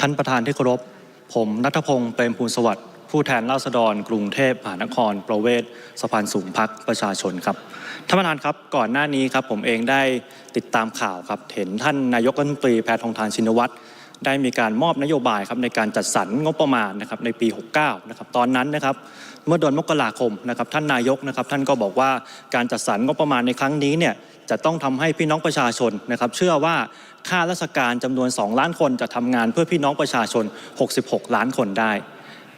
ท่านประธานที่เคารพ ผมนัทพงศ์เปรมภูลสวัสดิ์ผู้แทนราษฎร กรุงเทพมหานคร ประเวศสะพานสูงพักประชาชนครับท่านประธานครับก่อนหน้านี้ครับผมเองได้ติดตามข่าวครับเห็นท่านนายกรัฐมนตรีแพทองทานชินวัตรได้มีการมอบนโยบายครับในการจัดสรรงบประมาณนะครับในปี 69 นะครับตอนนั้นนะครับเมื่อเดือนมกราคมนะครับท่านนายกนะครับท่านก็บอกว่าการจัดสรรงบประมาณในครั้งนี้เนี่ย จะต้องทำให้พี่น้องประชาชนนะครับเชื่อว่าข้าราชการจำนวน 2 ล้านคนจะทำงานเพื่อพี่น้องประชาชน 66 ล้านคนได้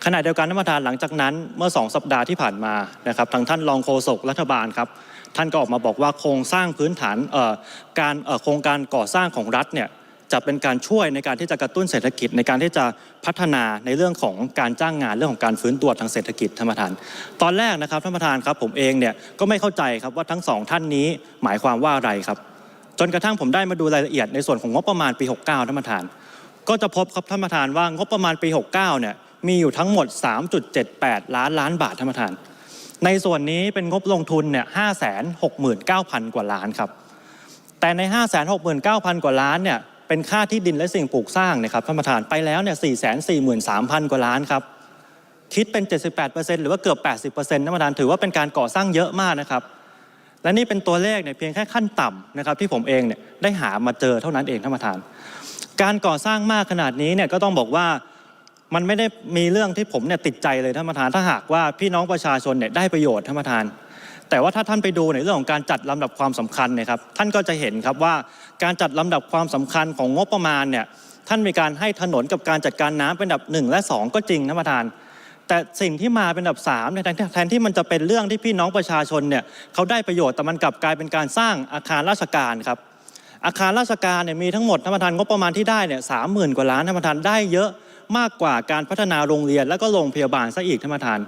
ขณะเดียวกันท่านประธานหลังจากนั้นเมื่อ 2 สัปดาห์ที่ผ่านมานะครับทางท่านรองโฆษกรัฐบาลครับท่านก็ออกมาบอกว่าโครงสร้างพื้นฐานการโครงการก่อสร้างของรัฐเนี่ย จะเป็นการช่วยในการที่จะกระตุ้นเศรษฐกิจในการที่จะพัฒนาในเรื่องของการจ้างงานเรื่องของการฟื้นตัวทางเศรษฐกิจท่านประธาน ตอนแรกนะครับท่านประธานครับผมเองเนี่ยก็ไม่เข้าใจครับว่าทั้งสองท่านนี้หมายความว่าอะไรครับ จนกระทั่งผมได้มาดูรายละเอียดในส่วนของงบประมาณปี 69ท่านประธาน ก็จะพบครับท่านประธานว่างบประมาณปี 69เนี่ยมีอยู่ทั้งหมด 3.78 ล้านล้านบาทท่านประธาน ในส่วนนี้เป็นงบลงทุนเนี่ย569,000 กว่าล้านครับแต่ใน 569,000 กว่าล้านเนี่ย เป็นค่าที่ดินและสิ่งปลูกสร้างนะครับท่านประธานไปแล้วเนี่ย443,000กว่าล้านครับคิดเป็น 78%หรือว่าเกือบ 80%ท่านประธานถือว่าเป็นการก่อสร้างเยอะมากนะครับ และนี่เป็นตัวเลขเนี่ยเพียงแค่ขั้นต่ำนะครับที่ผมเองเนี่ยได้หามาเจอเท่านั้นเองท่านประธาน การก่อสร้างมากขนาดนี้เนี่ยก็ต้องบอกว่ามันไม่ได้มีเรื่องที่ผมเนี่ยติดใจเลยท่านประธานถ้าหากว่าพี่น้องประชาชนเนี่ยได้ประโยชน์ท่านประธาน แต่ว่าถ้าท่านไปดูในเรื่องของการจัดลำดับความสำคัญนี่ยครับท่านก็จะเห็นครับว่า การจัดลำดับความสำคัญของงบประมาณเนี่ยท่านมีการให้ถนนกับการจัดการน้ำเป็นอันดับหนึ่งและสองก็จริงท่านประธาน แต่สิ่งที่มาเป็นอันดับ3เนี่ยแทนที่แทนที่มันจะเป็นเรื่องที่พี่น้องประชาชนเนี่ยเขาได้ประโยชน์แต่มันกลับกลายเป็นการสร้างอาคารราชการครับอาคารราชการเนี่ยมีทั้งหมดท่านประธานงบประมาณที่ได้เนี่ยสามหมื่นกว่าล้านท่านประธานได้เยอะมากกว่าการพัฒนาโรงเรียนและก็โรงพยาบาลซะอีกท่านประธาน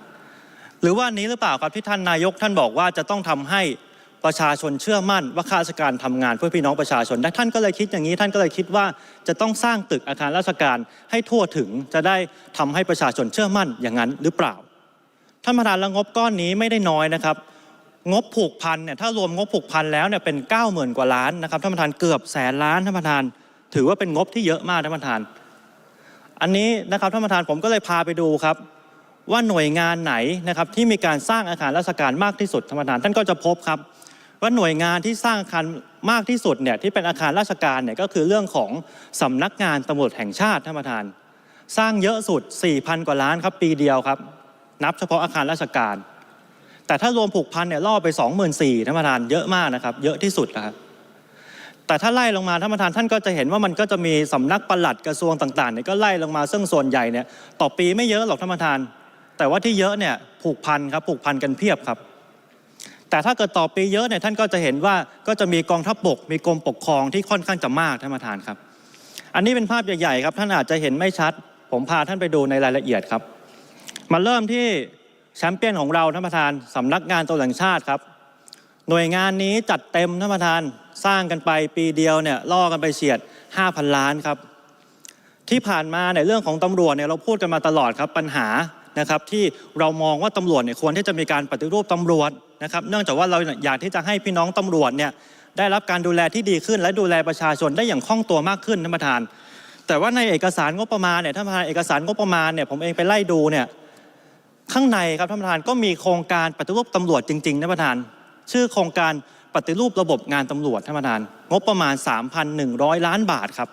หรือว่านี้หรือเปล่าครับที่ท่านนายกท่านบอกว่าจะต้องทำให้ ประชาชนเชื่อมั่นว่าข้าราชการทำงานเพื่อพี่น้องประชาชนท่านก็เลยคิดอย่างนี้ ท่านก็เลยคิดว่าจะต้องสร้างตึกอาคารราชการให้ทั่วถึงจะได้ทำให้ประชาชนเชื่อมั่นอย่างนั้นหรือเปล่า ท่านประธานละงบก้อนนี้ไม่ได้น้อยนะครับ งบผูกพันเนี่ยถ้ารวมงบผูกพันแล้วเนี่ยเป็น 9 0,000 กว่าล้านนะครับท่านประธานเกือบแสนล้านท่านประธาน ถือว่าเป็นงบที่เยอะมากท่านประธาน อันนี้นะครับท่านประธานผมก็เลยพาไปดูครับว่าหน่วยงานไหนนะครับที่มีการสร้างอาคารราชการมากที่สุดท่านประธานท่านก็จะพบครับ ว่าหน่วยงานที่สร้างอาคารมากที่สุดเนี่ยที่เป็นอาคารราชการเนี่ยก็คือเรื่องของสำนักงานตำรวจแห่งชาติท่านประธาน สร้างเยอะสุด 4,000 กว่าล้านครับปีเดียวครับ นับเฉพาะอาคารราชการ แต่ถ้ารวมผูกพันเนี่ยล่อไป 24,000ท่านประธานเยอะมากนะครับเยอะที่สุดนะครับแต่ถ้าไล่ลงมาท่านประธานท่านก็จะเห็นว่ามันก็จะมีสำนักปลัดกระทรวงต่างๆเนี่ยก็ไล่ลงมาซึ่งส่วนใหญ่เนี่ยต่อปีไม่เยอะหรอกท่านประธาน แต่ว่าที่เยอะเนี่ยผูกพันครับผูกพันกันเพียบครับ แต่ถ้าเกิดต่อปีเยอะเนี่ยท่านก็จะเห็นว่าก็จะมีกองทัพบกมีกรมปกครองที่ค่อนข้างจะมากท่านประธานครับ อันนี้เป็นภาพใหญ่ๆครับ ท่านอาจจะเห็นไม่ชัด ผมพาท่านไปดูในรายละเอียดครับ มาเริ่มที่แชมเปี้ยนของเราท่านประธานสำนักงานตำรวจแห่งชาติครับ หน่วยงานนี้จัดเต็มท่านประธานสร้างกันไปปีเดียวเนี่ยล่อกันไปเฉียด 5,000 ล้านครับ ที่ผ่านมาในยเรื่องของตำรวจเนี่ยเราพูดกันมาตลอดครับปัญหานะครับที่เรามองว่าตำรวจเนี่ยควรที่จะมีการปฏิรูปตำรวจ นะครับเนื่องจากว่าเราอยากที่จะให้พี่น้องตำรวจเนี่ยได้รับการดูแลที่ดีขึ้น และดูแลประชาชนได้อย่างคล่องตัวมากขึ้นท่านประธาน แต่ว่าในเอกสารงบประมาณเนี่ยท่านประธานเอกสารงบประมาณเนี่ยผมเองไปไล่ดูเนี่ยข้างในครับท่านประธานก็มีโครงการปฏิรูปตำรวจจริงๆท่านประธาน ชื่อโครงการปฏิรูประบบงานตำรวจท่านประธาน งบประมาณ 3,100 ล้านบาทครับ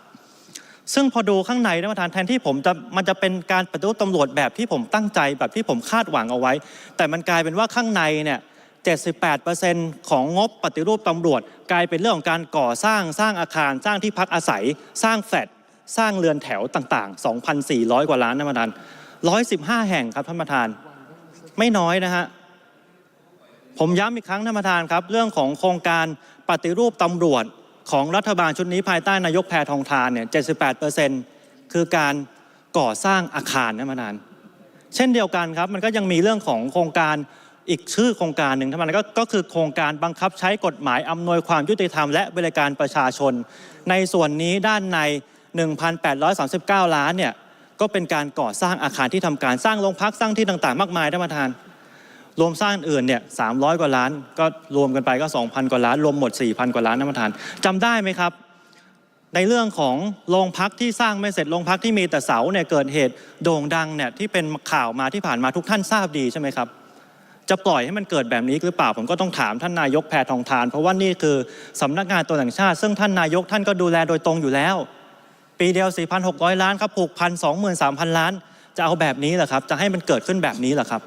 ซึ่งพอดูข้างในท่านประธานแทนที่ผมจะมันจะเป็นการปฏิรูปตำรวจแบบที่ผมตั้งใจแบบที่ผมคาดหวังเอาไว้ แต่มันกลายเป็นว่าข้างในเนี่ย 78%ของงบปฏิรูปตำรวจ กลายเป็นเรื่องของการก่อสร้างสร้างอาคาร สร้างที่พักอาศัย สร้างแฟลตสร้างเรือนแถวต่างๆ 2,400 กว่าล้านท่านประธาน115 แห่งครับท่านประธาน ไม่น้อยนะฮะผมย้ำอีกครั้งท่านประธานครับ เรื่องของโครงการปฏิรูปตำรวจของรัฐบาลชุดนี้ภายใต้นายกแพทองทานเนี่ย 78%คือการก่อสร้างอาคารท่านประธาน เช่นเดียวกันครับ มันก็ยังมีเรื่องของโครงการ อีกชื่อโครงการหนึ่งท่านประธานก็ก็คือโครงการบังคับใช้กฎหมายอำนวยความยุติธรรมและบริการประชาชน ในส่วนนี้ด้านใน 1,839 ล้านเนี่ยก็เป็นการก่อสร้างอาคารที่ทำการสร้างโรงพักสร้างที่ต่างๆ มากมายท่านประธาน รวมสร้างอื่นเนี่ย300กว่าล้าน ก็รวมกันไปก็ 2,000 กว่าล้าน รวมหมด 4,000 กว่าล้านท่านประธานจำได้ไหมครับ ในเรื่องของโรงพักที่สร้างไม่เสร็จโรงพักที่มีแต่เสาเนี่ยเกิดเหตุโด่งดังเนี่ยที่เป็นข่าวมาที่ผ่านมาทุกท่านทราบดีใช่ไหมครับ จะปล่อยให้มันเกิดแบบนี้หรือเปล่าผมก็ต้องถามท่านนายกแพทองทาน เพราะว่านี่คือสำนักงานตัวแห่งชาติ ซึ่งท่านนายกท่านก็ดูแลโดยตรงอยู่แล้ว ปีเดียว 4,600 ล้านครับผูกพัน23,000ล้าน จะเอาแบบนี้เหรอครับ จะให้มันเกิดขึ้นแบบนี้เหรอครับ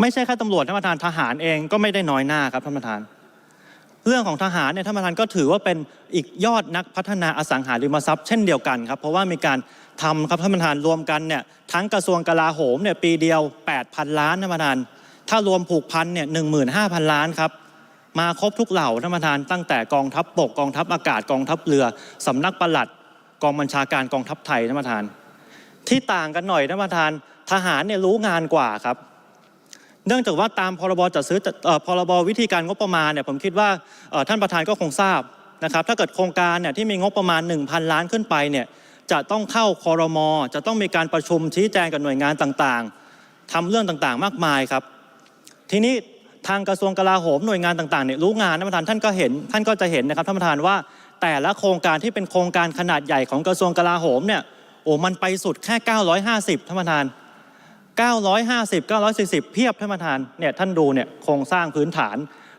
ไม่ใช่แค่ตำรวจท่านประธานทหารเองก็ไม่ได้น้อยหน้าครับท่านประธาน เรื่องของทหารเนี่ยท่านประธานก็ถือว่าเป็นอีกยอดนักพัฒนาอสังหาริมทรัพย์เช่นเดียวกันครับ เพราะว่ามีการทำครับท่านประธานรวมกันเนี่ยทั้งกระทรวงกลาโหมเนี่ยปีเดียว 8,000 ล้านท่านประธาน ถ้ารวมผูกพันเนี่ย15,000ล้านครับมาครบทุกเหล่าท่านประธาน ตั้งแต่กองทัพบกกองทัพอากาศกองทัพเรือสำนักปลัดกองบัญชาการกองทัพไทยท่านประธาน ที่ต่างกันหน่อยท่านประธานทหารเนี่ยรู้งานกว่าครับ เนื่องจากว่าตามพรบจัดซื้อพรบวิธีการงบประมาณเนี่ยผมคิดว่าท่านประธานก็คงทราบนะครับถ้าเกิดโครงการเนี่ยที่มีงบประมาณ 1,000 ล้านขึ้นไปเนี่ยจะต้องเข้าคอรมอจะต้องมีการประชุมชี้แจงกับหน่วยงานต่างๆทำเรื่องต่างๆมากมายครับ ทีนี้ทางกระทรวงกลาโหมหน่วยงานต่างๆเนี่ยรู้งานท่านประธานท่านก็เห็นท่านก็จะเห็นนะครับท่านประธานว่าแต่ละโครงการที่เป็นโครงการขนาดใหญ่ของกระทรวงกลาโหมเนี่ยโอ้มันไปสุดแค่ 950ท่านประธาน 950 940 เพียบท่านประธานเนี่ยท่านดูเนี่ยโครงสร้างพื้นฐาน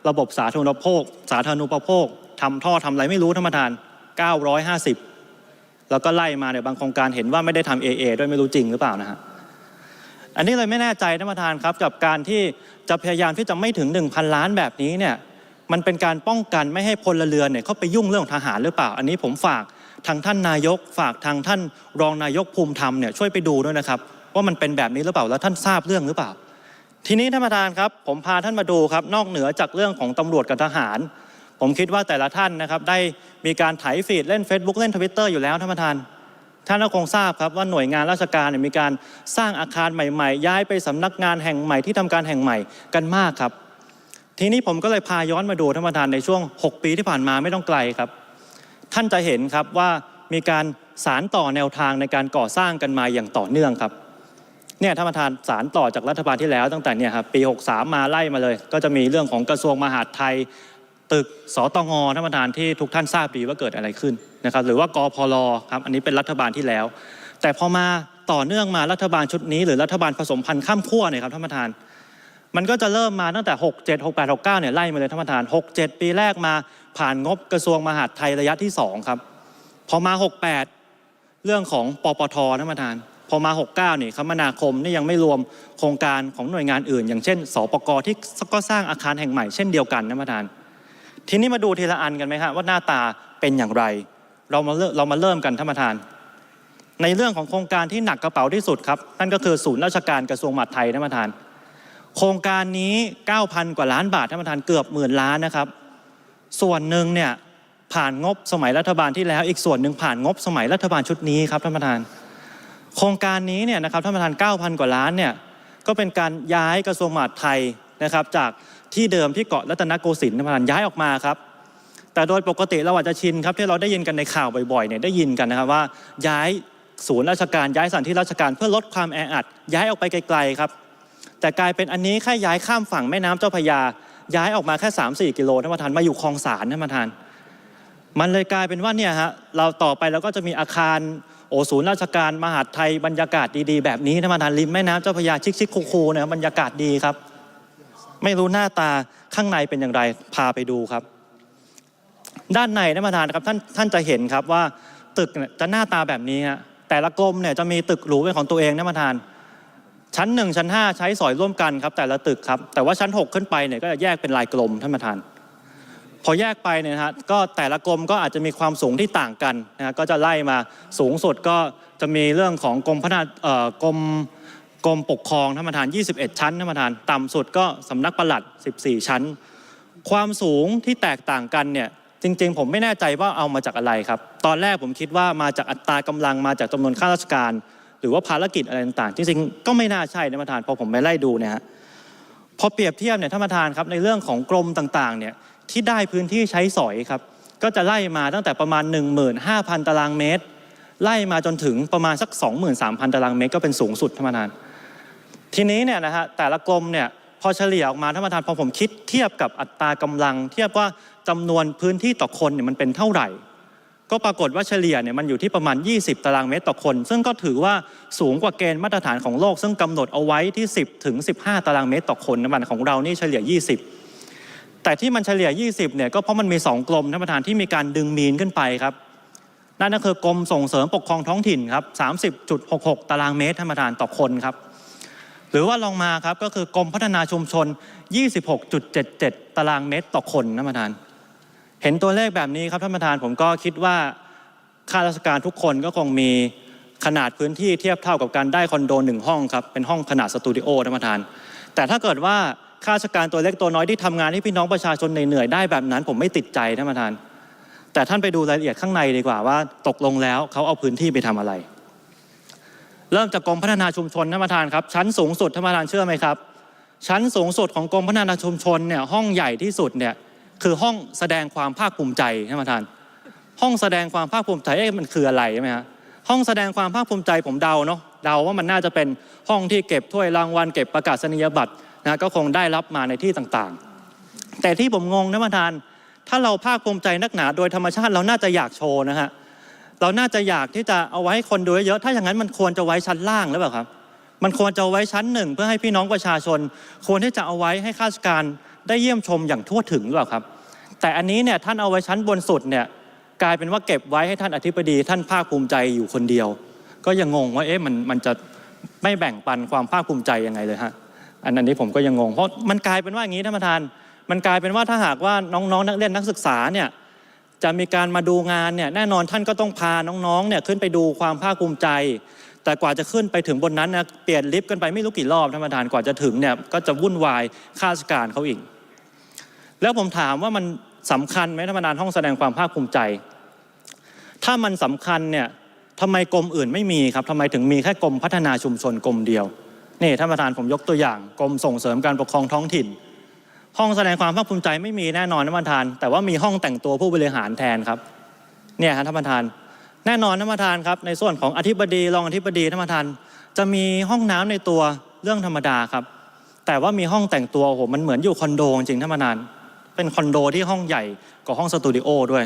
ระบบสาธารณูปโภค สาธารณูปโภคทำท่อทำอะไรไม่รู้ท่านประธาน 950 แล้วก็ไล่มาเนี่ยบางโครงการเห็นว่าไม่ได้ทำ AA ด้วยไม่รู้จริงหรือเปล่านะฮะอันนี้เลยไม่แน่ใจท่านประธานครับ กับการที่จะพยายามที่จะไม่ถึง 1,000 ล้านแบบนี้เนี่ยมันเป็นการป้องกันไม่ให้พลเรือนเนี่ยเข้าไปยุ่งเรื่องทหารหรือเปล่า อันนี้ผมฝากทางท่านนายก ฝากทางท่านรองนายกภูมิธรรมเนี่ยช่วยไปดูด้วยนะครับ ว่ามันเป็นแบบนี้หรือเปล่าแล้วท่านทราบเรื่องหรือเปล่า ทีนี้ท่านประธานครับ ผมพาท่านมาดูครับนอกเหนือจากเรื่องของตำรวจกับทหาร ผมคิดว่าแต่ละท่านนะครับได้มีการไถฟีดเล่น Facebook เล่นทวิตเตอร์อยู่แล้วท่านประธานท่านก็คงทราบครับว่าหน่วยงานราชการมีการสร้างอาคารใหม่ๆ ย้ายไปสำนักงานแห่งใหม่ที่ทำการแห่งใหม่กันมากครับ ทีนี้ผมก็เลยพาย้อนมาดูท่านประธานในช่วง 6 ปีที่ผ่านมาไม่ต้องไกลครับ ท่านจะเห็นครับว่ามีการสารต่อแนวทางในการก่อสร้างกันมาอย่างต่อเนื่องครับ เนี่ยท่านประธานสารต่อจากรัฐบาลที่แล้วตั้งแต่เนี่ยครับปี 63 มาไล่มาเลย ก็จะมีเรื่องของกระทรวงมหาดไทย ตึกสตงท่านประธานที่ทุกท่านทราบดีว่าเกิดอะไรขึ้นนะครับหรือว่ากพลครับอันนี้เป็นรัฐบาลที่แล้ว แต่พอมาต่อเนื่องมารัฐบาลชุดนี้ หรือรัฐบาลผสมพันธุ์ข้ามขั้วเนี่ยครับท่านประธาน มันก็จะเริ่มมาตั้งแต่ 6 7 6 8 6 9เนี่ยไล่มาเลยท่านประธาน 6 7 ปีแรกมาผ่านงบกระทรวงมหาดไทยระยะที่2ครับพอมา 68 เรื่องของปปทท่านประธาน พอมา 69นี่คมนาคมนี่ยังไม่รวมโครงการของหน่วยงานอื่น อย่างเช่นสปกที่ก็สร้างอาคารแห่งใหม่เช่นเดียวกันท่านประธาน ทีนี้มาดูทีละอันกันไหมครับว่าหน้าตาเป็นอย่างไร เรามาเริ่มเรามาเริ่มกันท่านประธาน ในเรื่องของโครงการที่หนักกระเป๋าที่สุดครับนั่นก็คือศูนย์ราชการกระทรวงมหาดไทยท่านประธาน โครงการนี้ 9,000 กว่าล้านบาทท่านประธานเกือบหมื่นล้านนะครับ ส่วนหนึ่งเนี่ยผ่านงบสมัยรัฐบาลที่แล้ว อีกส่วนหนึ่งผ่านงบสมัยรัฐบาลชุดนี้ครับท่านประธาน โครงการนี้เนี่ยนะครับท่านประธาน 9,000 กว่าล้านเนี่ยก็เป็นการย้ายกระทรวงมหาดไทยนะครับจากที่เดิมที่เกาะรัตนโกสินทร์ท่านประธานย้ายออกมาครับแต่โดยปกติเราอาจจะชินครับที่เราได้ยินกันในข่าวบ่อยๆเนี่ยได้ยินกันนะครับว่าย้ายศูนย์ราชการย้ายสถานที่ราชการเพื่อลดความแออัด ย้ายออกไปไกลๆครับ แต่กลายเป็นอันนี้แค่ย้ายข้ามฝั่งแม่น้ำเจ้าพยา ย้ายออกมาแค่ 3-4 กิโลท่านประธานมาอยู่คลองสารท่านประธาน มันเลยกลายเป็นว่าเนี่ยฮะเราต่อไปเราก็จะมีอาคารโอศูนย์ราชการมหาดไทยบรรยากาศดีๆ แบบนี้ท่านประธานริมแม่น้ำเจ้าพระยาชิคๆคูๆเนี่ยบรรยากาศดีครับ ไม่รู้หน้าตาข้างในเป็นอย่างไรพาไปดูครับ ด้านในท่านประธานครับท่านท่านจะเห็นครับว่าตึกเนี่ยจะหน้าตาแบบนี้ฮะแต่ละกรมเนี่ยจะมีตึกหรูเป็นของตัวเองท่านประธาน ชั้น1ชั้น5ใช้สอยร่วมกันครับแต่ละตึกครับแต่ว่าชั้น6ขึ้นไปเนี่ยก็จะแยกเป็นลายกลมท่านประธาน พอแยกไปเนี่ยนะฮะก็แต่ละกรมก็อาจจะมีความสูงที่ต่างกันนะฮะก็จะไล่มาสูงสุดก็จะมีเรื่องของกรมพัฒนากรมกรมปกครองท่านประธาน 21 ชั้นท่านประธานต่ำสุดก็สำนักปลัด 14 ชั้น ความสูงที่แตกต่างกันเนี่ยจริงๆ ผมไม่แน่ใจว่าเอามาจากอะไรครับ ตอนแรกผมคิดว่ามาจากอัตรากำลังมาจากจำนวนข้าราชการ หรือว่าภารกิจอะไรต่างๆ จริงๆ ก็ไม่น่าใช่ท่านประธานพอผมไปไล่ดูเนี่ยฮะพอเปรียบเทียบเนี่ยท่านประธานครับในเรื่องของกรมต่างๆเนี่ย ที่ได้พื้นที่ใช้สอยครับ ก็จะไล่มาตั้งแต่ประมาณ 15,000 ตารางเมตร ไล่มาจนถึงประมาณสัก 23,000 ตารางเมตร ก็เป็นสูงสุดท่านประธาน ทีนี้เนี่ยนะฮะแต่ละกรมเนี่ยพอเฉลี่ยออกมาท่านประธานพอผมคิดเทียบกับอัตรากำลัง เทียบว่าจำนวนพื้นที่ต่อคนเนี่ยมันเป็นเท่าไหร่ ก็ปรากฏว่าเฉลี่ยเนี่ยมันอยู่ที่ประมาณ 20 ตารางเมตรต่อคน ซึ่งก็ถือว่าสูงกว่าเกณฑ์มาตรฐานของโลก ซึ่งกำหนดเอาไว้ที่ 10 ถึง 15 ตารางเมตรต่อคนนะมันของเรานี่เฉลี่ย 20 แต่ที่มันเฉลี่ย 20 เนี่ยก็เพราะมันมี 2 กรมท่านประธานที่มีการดึงมีนขึ้นไปครับนั่นก็คือกรมส่งเสริมปกครองท้องถิ่นครับ30.66 ตารางเมตรท่านประธานต่อคนครับหรือว่าลองมาครับก็คือกรมพัฒนาชุมชน 26.77 ตารางเมตรต่อคนท่านประธาน เห็นตัวเลขแบบนี้ครับท่านประธานผมก็คิดว่าข้าราชการทุกคนก็คงมีขนาดพื้นที่เทียบเท่ากับการได้คอนโดหนึ่งห้องครับเป็นห้องขนาดสตูดิโอท่านประธาน แต่ถ้าเกิดว่า ข้าราชการตัวเล็กตัวน้อยที่ทำงานให้พี่น้องประชาชนเหนื่อยๆได้แบบนั้น ผมไม่ติดใจท่านประธาน แต่ท่านไปดูรายละเอียดข้างในดีกว่าว่า ตกลงแล้วเขาเอาพื้นที่ไปทำอะไร เริ่มจากกรมพัฒนาชุมชนท่านประธานครับชั้นสูงสุดท่านประธานเชื่อไหมครับ ชั้นสูงสุดของกรมพัฒนาชุมชนเนี่ยห้องใหญ่ที่สุดเนี่ยคือห้องแสดงความภาคภูมิใจท่านประธาน ห้องแสดงความภาคภูมิใจเอ๊ะมันคืออะไรใช่ไหมฮะห้องแสดงความภาคภูมิใจผมเดาเนาะเดาว่ามันน่าจะเป็นห้องที่เก็บถ้วยรางวัลเก็บประกาศนียบัตร นะก็คงได้รับมาในที่ต่างๆ แต่ที่ผมงงท่านประธาน ถ้าเราภาคภูมิใจนักหนาโดยธรรมชาติเราน่าจะอยากโชว์นะฮะเราน่าจะอยากที่จะเอาไว้ให้คนดูเยอะถ้าอย่างนั้นมันควรจะไว้ชั้นล่างหรือเปล่าครับ มันควรจะไว้ชั้นหนึ่งเพื่อให้พี่น้องประชาชน ควรที่จะเอาไว้ให้ข้าราชการได้เยี่ยมชมอย่างทั่วถึงหรือเปล่าครับ แต่อันนี้เนี่ยท่านเอาไว้ชั้นบนสุดเนี่ยกลายเป็นว่าเก็บไว้ให้ท่านอธิบดีท่านภาคภูมิใจอยู่คนเดียว ก็ยังงงว่าเอ๊ะมันมันจะไม่แบ่งปันความภาคภูมิใจยังไงเลยฮะ อันนี้ผมก็ยังงง เพราะมันกลายเป็นว่าอย่างนี้ท่านประธาน มันกลายเป็นว่าถ้าหากว่าน้องๆ นักเรียนนักศึกษาเนี่ยจะมีการมาดูงานเนี่ยแน่นอนท่านก็ต้องพาน้องๆเนี่ยขึ้นไปดูความภาคภูมิใจ แต่กว่าจะขึ้นไปถึงบนนั้นนะเปลี่ยนลิฟต์กันไปไม่รู้กี่รอบท่านประธานกว่าจะถึงเนี่ยก็จะวุ่นวายข้าราชการเขาอีก แล้วผมถามว่ามันสำคัญไหมท่านประธานห้องแสดงความภาคภูมิใจ ถ้ามันสำคัญเนี่ยทำไมกรมอื่นไม่มีครับทำไมถึงมีแค่กรมพัฒนาชุมชนกรมเดียว นี่ท่านประธานผมยกตัวอย่างกรมส่งเสริมการปกครองท้องถิ่น ห้องแสดงความภาคภูมิใจไม่มีแน่นอนท่านประธาน แต่ว่ามีห้องแต่งตัวผู้บริหารแทนครับเนี่ยฮะท่านประธาน แน่นอนท่านประธานครับในส่วนของอธิบดีรองอธิบดีท่านประธาน จะมีห้องน้ำในตัวเรื่องธรรมดาครับ แต่ว่ามีห้องแต่งตัวโอ้โหมันเหมือนอยู่คอนโดจริงท่านประธาน เป็นคอนโดที่ห้องใหญ่กว่าห้องสตูดิโอด้วย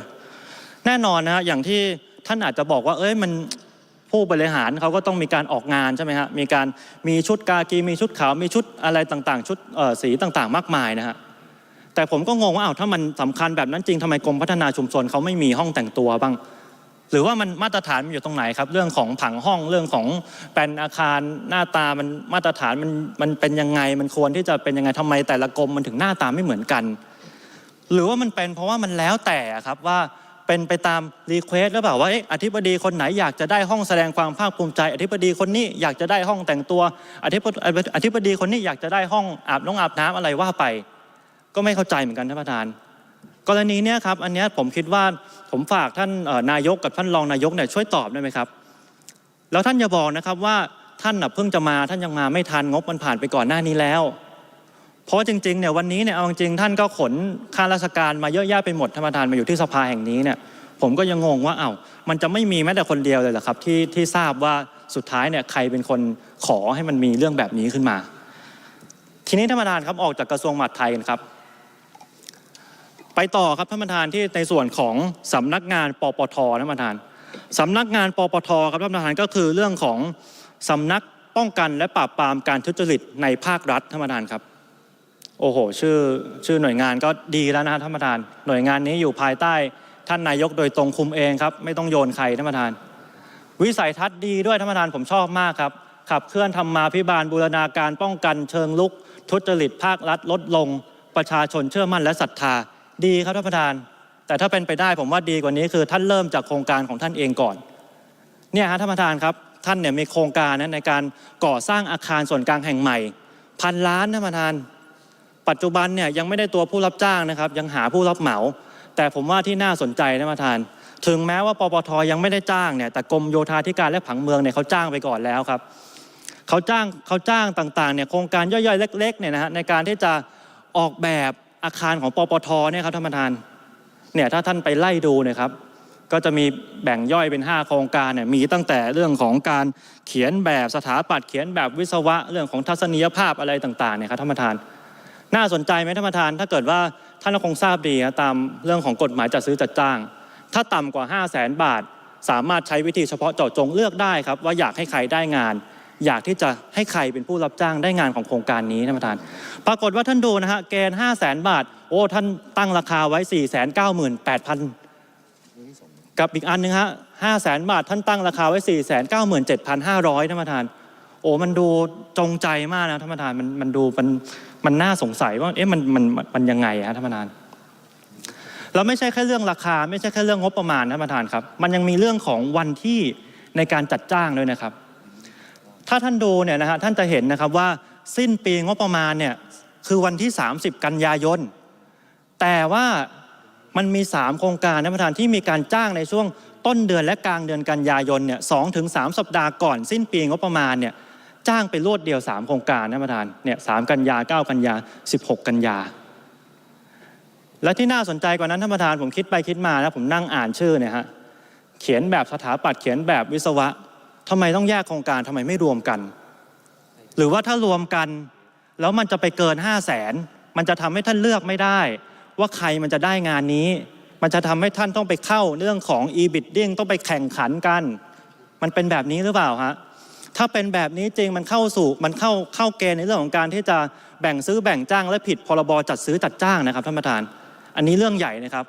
แน่นอนนะฮะอย่างที่ท่านอาจจะบอกว่าเอ้ยมัน ผู้บริหารเขาก็ต้องมีการออกงานใช่ไหมฮะมีการมีชุดกากีมีชุดขาวมีชุดอะไรต่างๆ ชุดสีต่างๆ มากมายนะฮะแต่ผมก็งงว่าอ้าวถ้ามันสำคัญแบบนั้นจริงทำไมกรมพัฒนาชุมชนเขาไม่มีห้องแต่งตัวบ้าง หรือว่ามันมาตรฐานมันอยู่ตรงไหนครับ เรื่องของผังห้องเรื่องของแปลนอาคารหน้าตามันมาตรฐานมันมันเป็นยังไงมันควรที่จะเป็นยังไงทำไมแต่ละกรมมันถึงหน้าตาไม่เหมือนกัน หรือว่ามันเป็นเพราะว่ามันแล้วแต่ครับว่า เป็นไปตามรีเควสหรือเปล่าว่าอธิบดีคนไหนอยากจะได้ห้องแสดงความภาคภูมิใจ อธิบดีคนนี้อยากจะได้ห้องแต่งตัว อธิบดีอธิบดีคนนี้อยากจะได้ห้องอาบน้องอาบน้ำอะไรว่าไป ก็ไม่เข้าใจเหมือนกันท่านประธาน กรณีเนี้ยครับอันเนี้ยผมคิดว่าผมฝากท่านนายกกับท่านรองนายกเนี่ยช่วยตอบได้ไหมครับ แล้วท่านอย่าบอกนะครับว่าท่านเพิ่งจะมาท่านยังมาไม่ทันงบมันผ่านไปก่อนหน้านี้แล้ว เพราะจริงๆเนี่ยวันนี้เนี่ยเอาจริงๆท่านก็ขนข้าราชการมาเยอะแยะไปหมดท่านประธานมาอยู่ที่สภาแห่งนี้เนี่ยผมก็ยังงงว่าเอ้ามันจะไม่มีแม้แต่คนเดียวเลยเหรอครับที่ที่ทราบว่าสุดท้ายเนี่ยใครเป็นคนขอให้มันมีเรื่องแบบนี้ขึ้นมา ทีนี้ท่านประธานครับออกจากกระทรวงมหาดไทยกันครับ ไปต่อครับท่านประธานที่ในส่วนของสำนักงานปปทท่านประธานสำนักงานปปทครับท่านประธานก็คือเรื่องของสำนักป้องกันและปราบปรามการทุจริตในภาครัฐท่านประธานครับ โอ้โห ชื่อชื่อหน่วยงานก็ดีแล้วนะท่านประธาน หน่วยงานนี้อยู่ภายใต้ท่านนายกโดยตรงคุมเองครับ ไม่ต้องโยนใครท่านประธาน วิสัยทัศน์ดีด้วยท่านประธานผมชอบมากครับ ขับเคลื่อนทำมาพิบาลบูรณาการป้องกันเชิงลุก ทุจริตภาครัฐลดลง ประชาชนเชื่อมั่นและศรัทธา ดีครับท่านประธาน แต่ถ้าเป็นไปได้ผมว่าดีกว่านี้คือท่านเริ่มจากโครงการของท่านเองก่อน เนี่ยฮะท่านประธานครับ ท่านเนี่ยมีโครงการนะในการก่อสร้างอาคารส่วนกลางแห่งใหม่ พันล้านท่านประธาน ปัจจุบันเนี่ยยังไม่ได้ตัวผู้รับจ้างนะครับ ยังหาผู้รับเหมา แต่ผมว่าที่น่าสนใจท่านประธาน ถึงแม้ว่าปปทยังไม่ได้จ้างเนี่ยแต่กรมโยธาธิการและผังเมืองเนี่ยเขาจ้างไปก่อนแล้วครับเขาจ้างเขาจ้างต่างๆเนี่ยโครงการย่อยๆเล็กๆเนี่ยนะฮะในการที่จะออกแบบอาคารของปปทเนี่ยครับท่านประธานเนี่ยถ้าท่านไปไล่ดูเนี่ยครับ ก็จะมีแบ่งย่อยเป็น 5 โครงการเนี่ยมีตั้งแต่เรื่องของการเขียนแบบสถาปัตย์เขียนแบบวิศวะเรื่องของทัศนียภาพอะไรต่างๆเนี่ยครับท่านประธาน น่าสนใจไหมท่านประธาน ถ้าเกิดว่าท่านก็คงทราบดีนะตามเรื่องของกฎหมายจัดซื้อจัดจ้าง ถ้าต่ำกว่า 5 0 0แสนบาท สามารถใช้วิธีเฉพาะเจาะจงเลือกได้ครับว่าอยากให้ใครได้งาน อยากที่จะให้ใครเป็นผู้รับจ้างได้งานของโครงการนี้ท่านประธาน ปรากฏว่าท่านดูนะฮะเกณฑ์5 0 0แสนบาท โอ้ท่านตั้งราคาไว้ 4 9 8 0 0 0กับอีกอันหนึงฮะห้าแสนบาทท่านตั้งราคาไว้สี่แสนเก้าหมื่นเจ็ดพันห้าร้อยท่านประธาน โอ้ มันดูจงใจมากนะท่านประธาน มันมันดูมัน มันน่าสงสัยว่าเอ๊ะมันมันมันยังไงฮะท่านประธานแล้วไม่ใช่แค่เรื่องราคา ไม่ใช่แค่เรื่องงบประมาณท่านประธานครับ มันยังมีเรื่องของวันที่ในการจัดจ้างด้วยนะครับ ถ้าท่านดูเนี่ยนะฮะท่านจะเห็นนะครับว่าสิ้นปีงบประมาณเนี่ยคือวันที่ 30 กันยายน แต่ว่ามันมี 3 โครงการท่านประธานที่มีการจ้างในช่วงต้นเดือนและกลางเดือนกันยายนเนี่ยสองถึงสสัปดาห์ก่อนสิ้นปีงบประมาณเนี่ย จ้างไปรวดเดียว 3 โครงการท่านประธานเนี่ยสกันยา 9 กันยา 16 กันยา และที่น่าสนใจกว่านั้นท่านประธานผมคิดไปคิดมาแล้วผมนั่งอ่านชื่อเนี่ยฮะเขียนแบบสถาปัตย์เขียนแบบวิศวะทำไมต้องแยกโครงการทำไมไม่รวมกัน หรือว่าถ้ารวมกันแล้วมันจะไปเกิน 5 0 0แสนมันจะทำให้ท่านเลือกไม่ได้ ว่าใครมันจะได้งานนี้ มันจะทำให้ท่านต้องไปเข้าเรื่องของ e-bidding ต้องไปแข่งขันกัน มันเป็นแบบนี้หรือเปล่าฮะ ถ้าเป็นแบบนี้จริงมันเข้าสู่มันเข้าเข้าเกณฑ์ในเรื่องของการที่จะแบ่งซื้อแบ่งจ้างและผิดพรบจัดซื้อจัดจ้างนะครับท่านประธาน อันนี้เรื่องใหญ่นะครับ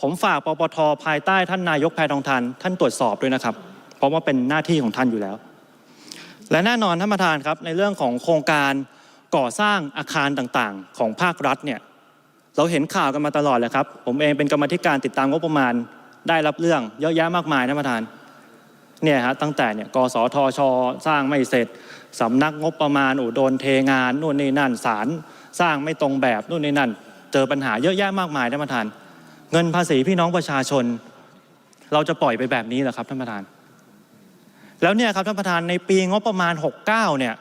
ผมฝากปปทภายใต้ท่านนายกแพทองทานท่านตรวจสอบด้วยนะครับ เพราะว่าเป็นหน้าที่ของท่านอยู่แล้ว และแน่นอนท่านประธานครับในเรื่องของโครงการก่อสร้างอาคารต่างๆ ของภาครัฐเนี่ยเราเห็นข่าวกันมาตลอดเลยครับ ผมเองเป็นกรรมธิการติดตามงบประมาณได้รับเรื่องเยอะแยะมากมายท่านประธาน เนี่ยฮะตั้งแต่เนี่ยกสทช สร้างไม่เสร็จสำนักงบประมาณโอ้โดนเทงานนู่นนี่นั่นศาลสร้างไม่ตรงแบบนู่นนี่นั่น เจอปัญหาเยอะแยะมากมายท่านประธาน เงินภาษีพี่น้องประชาชน เราจะปล่อยไปแบบนี้เหรอครับท่านประธาน แล้วเนี่ยครับท่านประธานในปีงบประมาณ 69 เนี่ย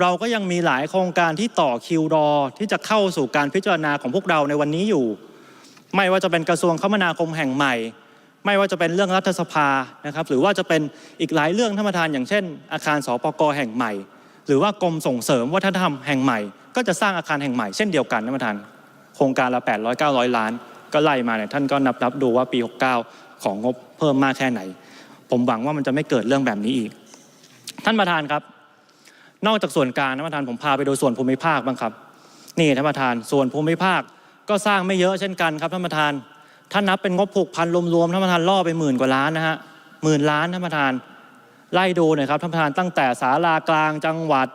เราก็ยังมีหลายโครงการที่ต่อคิวรอ ที่จะเข้าสู่การพิจารณาของพวกเราในวันนี้อยู่ ไม่ว่าจะเป็นกระทรวงคมนาคมแห่งใหม่ ไม่ว่าจะเป็นเรื่องรัฐสภานะครับหรือว่าจะเป็นอีกหลายเรื่องท่านประธานอย่างเช่น อาคารสปกแห่งใหม่ หรือว่ากรมส่งเสริมวัฒนธรรมแห่งใหม่ ก็จะสร้างอาคารแห่งใหม่เช่นเดียวกันท่านประธาน โครงการละ 800 900 ล้าน ก็ไล่มาเนี่ยท่านก็นับนับดูว่าปี 69 ของงบเพิ่มมากแค่ไหน ผมหวังว่ามันจะไม่เกิดเรื่องแบบนี้อีก ท่านประธานครับ นอกจากส่วนกลางท่านประธานผมพาไปดูส่วนภูมิภาคบ้างครับ นี่ท่านประธานส่วนภูมิภาคก็สร้างไม่เยอะเช่นกันครับท่านประธาน ท่านับเป็นงบผูกพันรวมๆท่านประธานล่อไปหมื่นกว่าล้านนะฮะหมื่นล้านท่านประธานไล่ดูหน่อยครับท่านประธานตั้งแต่ศาลากลางจังหวัด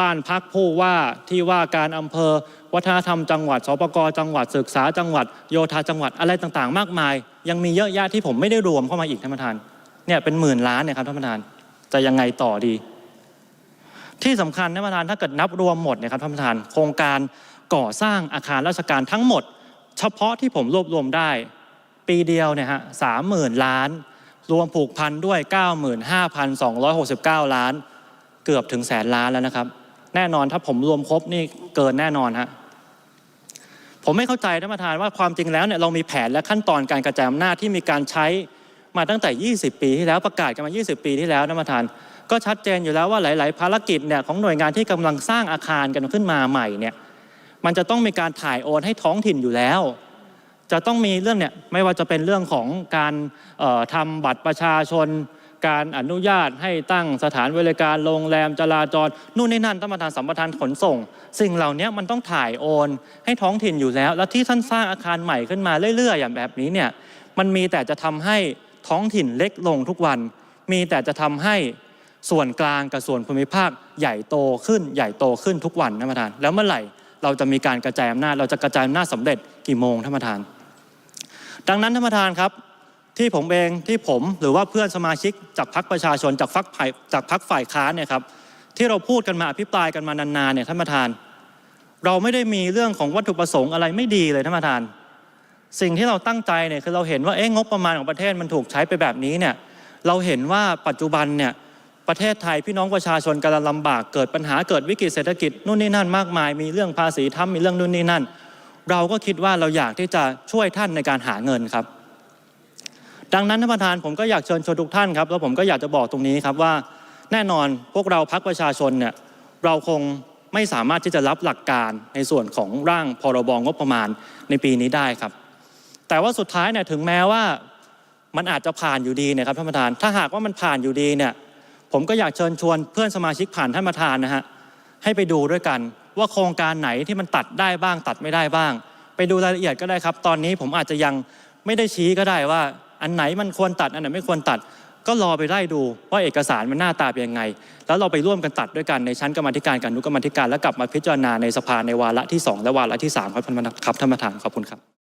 บ้านพักผู้ว่าที่ว่าการอำเภอ วัฒนธรรมจังหวัดสปกจังหวัดศึกษาจังหวัดโยธาจังหวัดอะไรต่างๆ มากมาย ยังมีเยอะแยะที่ผมไม่ได้รวมเข้ามาอีกท่านประธานเนี่ยเป็นหมื่นล้านเนี่ยครับท่านประธานจะยังไงต่อดี ที่สำคัญท่านประธานถ้าเกิดนับรวมหมดเนี่ยครับท่านประธานโครงการก่อสร้างอาคารราชการทั้งหมด เฉพาะที่ผมรวบรวมได้ ปีเดียวเนี่ยฮะสามหมื่นล้าน รวมผูกพันด้วย 95,269 ล้าน เกือบถึงแสนล้านแล้วนะครับ แน่นอนถ้าผมรวมครบนี่เกินแน่นอนฮะผมไม่เข้าใจท่านประธานว่าความจริงแล้วเนี่ยเรามีแผนและขั้นตอนการกระจายอำนาจที่มีการใช้มาตั้งแต่ 20 ปีที่แล้วประกาศกันมา 20 ปีที่แล้วท่านประธาน ก็ชัดเจนอยู่แล้วว่าหลาย ๆ ภารกิจเนี่ยของหน่วยงานที่กำลังสร้างอาคารกันขึ้นมาใหม่เนี่ยมันจะต้องมีการถ่ายโอนให้ท้องถิ่นอยู่แล้ว จะต้องมีเรื่องเนี่ยไม่ว่าจะเป็นเรื่องของการเอ่อทำบัตรประชาชน การอนุญาตให้ตั้งสถานบริการโรงแรมจราจรนู่นนี่นั่นท่านประธานสัมปทานขนส่ง สิ่งเหล่านี้มันต้องถ่ายโอน ให้ท้องถิ่นอยู่แล้ว แล้วที่ท่านสร้างอาคารใหม่ขึ้นมาเรื่อยๆ อย่างแบบนี้เนี่ยมันมีแต่จะทำให้ท้องถิ่นเล็กลงทุกวัน มีแต่จะทำให้ส่วนกลางกับส่วนภูมิภาคใหญ่โตขึ้นใหญ่โตขึ้นทุกวันท่านประธาน แล้วเมื่อไหร่เราจะมีการกระจายอำนาจเราจะกระจายอำนาจสำเร็จกี่โมงท่านประธาน ดังนั้นท่านประธานครับ ที่ผมเองที่ผมหรือว่าเพื่อนสมาชิกจากพรรคประชาชนจากพรรคฝ่ายจากพรรคฝ่ายค้านเนี่ยครับที่เราพูดกันมาอภิปรายกันมานานๆเนี่ยท่านประธาน เราไม่ได้มีเรื่องของวัตถุประสงค์อะไรไม่ดีเลยท่านประธาน สิ่งที่เราตั้งใจเนี่ยคือเราเห็นว่าเอ๊ะงบประมาณของประเทศมันถูกใช้ไปแบบนี้เนี่ยเราเห็นว่าปัจจุบันเนี่ยประเทศไทยพี่น้องประชาชนกำลังลำบากเกิดปัญหาเกิดวิกฤตเศรษฐกิจนู่นนี่นั่นมากมาย มีเรื่องภาษีทำมีเรื่องนู่นนี่นั่น เราก็คิดว่าเราอยากที่จะช่วยท่านในการหาเงินครับ ดังนั้นท่านประธานผมก็อยากเชิญชวนทุกท่านครับแล้วผมก็อยากจะบอกตรงนี้ครับว่า แน่นอนพวกเราพักประชาชนเนี่ยเราคงไม่สามารถที่จะรับหลักการในส่วนของร่างพรบงบประมาณในปีนี้ได้ครับ แต่ว่าสุดท้ายเนี่ยถึงแม้ว่ามันอาจจะผ่านอยู่ดีนะครับท่านประธาน ถ้าหากว่ามันผ่านอยู่ดีเนี่ยผมก็อยากเชิญชวนเพื่อนสมาชิกผ่านท่านประธานนะฮะให้ไปดูด้วยกัน ว่าโครงการไหนที่มันตัดได้บ้าง ตัดไม่ได้บ้าง ไปดูรายละเอียดก็ได้ครับ ตอนนี้ผมอาจจะยังไม่ได้ชี้ก็ได้ว่า อันไหนมันควรตัด อันไหนไม่ควรตัด ก็รอไปไล่ดูว่าเอกสารมันหน้าตาเป็นยังไง แล้วเราไปร่วมกันตัดด้วยกันในชั้นกรรมธิการกันนุกรรมธิการแล้วกลับมาพิจารณาในสภาในวาระที่ 2 และวาระที่3ครับท่านประธานครับท่านประธานขอบคุณครับ